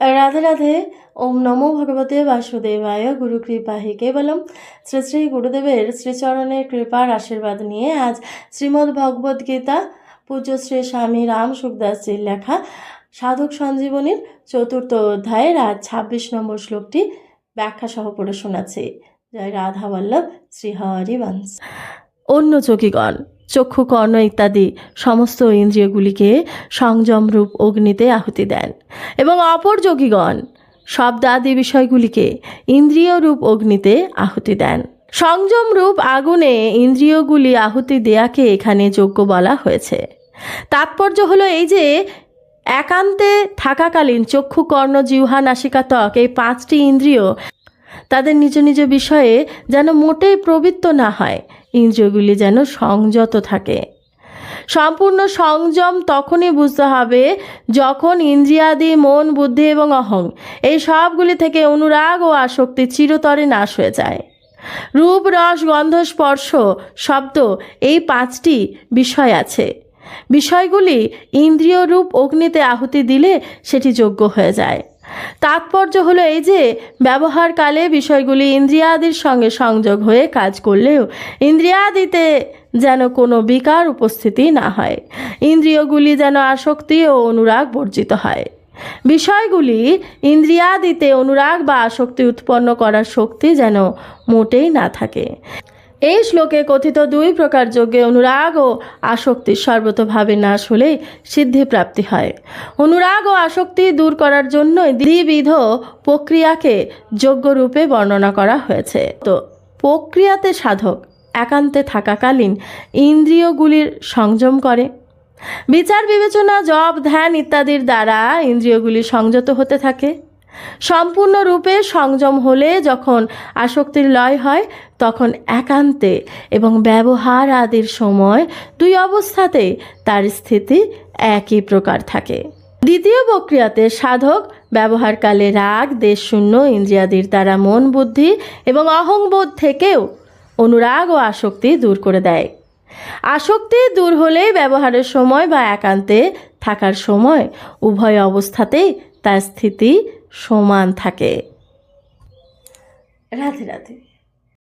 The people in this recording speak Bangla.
রাধে রাধে। ওম নমো ভগবতে বাসুদেবায়। গুরু কৃপা হি কেবলম। শ্রী শ্রী গুরুদেবের শ্রীচরণের কৃপার আশীর্বাদ নিয়ে আজ শ্রীমদ্ ভগবদ গীতা পূজ্য শ্রী স্বামী রাম সুখদাসজির লেখা সাধক সঞ্জীবনীর চতুর্থ অধ্যায়ের আজ ছাব্বিশ নম্বর শ্লোকটি ব্যাখ্যা সহ পড়ে শোনাচ্ছি। জয় রাধা বল্লভ। অন্য চকিগণ চক্ষু, কর্ণ ইত্যাদি সমস্ত ইন্দ্রিয়গুলিকে সংযমরূপ অগ্নিতে আহুতি দেন এবং অপর যোগীগণ শব্দাদি বিষয়গুলিকে ইন্দ্রিয় রূপ অগ্নিতে আহুতি দেন। সংযম রূপ আগুনে ইন্দ্রিয়গুলি আহুতি দেয়াকে এখানে যোগ্য বলা হয়েছে। তাৎপর্য হলো এই যে, একান্তে থাকাকালীন চক্ষু, কর্ণ, জিহ্বা, নাসিকা, ত্বক এই পাঁচটি ইন্দ্রিয় তাদের নিজ নিজ বিষয়ে যেন মোটেই প্রবৃত্ত না হয়। ইন্দ্রিয়গুলি যেন সংযত থাকে। সম্পূর্ণ সংযম তখনই বুঝতে হবে যখন ইন্দ্রিয়াদি, মন, বুদ্ধি এবং অহং এই সবগুলি থেকে অনুরাগ ও আসক্তি চিরতরে নাশ হয়ে যায়। রূপ, রস, গন্ধ, স্পর্শ, শব্দ এই পাঁচটি বিষয় আছে। বিষয়গুলি ইন্দ্রিয় রূপ অগ্নিতে আহুতি দিলে সেটি যোগ্য হয়ে যায়। তাৎপর্য হলো এই যে, ব্যবহারকালে বিষয়গুলি ইন্দ্রিয়াদির সঙ্গে সংযোগ হয়ে কাজ করলেও ইন্দ্রিয়াদিতে যেন কোনো বিকার উপস্থিতি না হয়। ইন্দ্রিয়গুলি যেন আসক্তি ও অনুরাগ বর্জিত হয়। বিষয়গুলি ইন্দ্রিয়াদিতে অনুরাগ বা আসক্তি উৎপন্ন করার শক্তি যেন মোটেই না থাকে। এই শ্লোকে কথিত দুই প্রকার যোগ্যে অনুরাগ ও আসক্তি সর্বতভাবে নাশ হলেই সিদ্ধি প্রাপ্তি হয়। অনুরাগ ও আসক্তি দূর করার জন্য দ্বিবিধ প্রক্রিয়াকে যোগ্য রূপে বর্ণনা করা হয়েছে। তো প্রক্রিয়াতে সাধক একান্তে থাকাকালীন ইন্দ্রিয়গুলির সংযম করে। বিচার, বিবেচনা জব ধ্যান ইত্যাদির দ্বারা ইন্দ্রিয়গুলি সংযত হতে থাকে। সম্পূর্ণরূপে সংযম হলে যখন আসক্তির লয় হয়, তখন একান্তে এবং ব্যবহার আদির সময় দুই অবস্থাতে তার স্থিতি একই প্রকার থাকে। দ্বিতীয় প্রক্রিয়াতে সাধক ব্যবহারকালে রাগ, দেশশূন্য, ইন্দ্রিয়াদির দ্বারা মন বুদ্ধি এবং অহংবোধ থেকেও অনুরাগ ও আসক্তি দূর করে দেয়। আসক্তি দূর হলেই ব্যবহারের সময় বা একান্তে থাকার সময় উভয় অবস্থাতেই তার স্থিতি সমান থাকে। রাধে রাধে।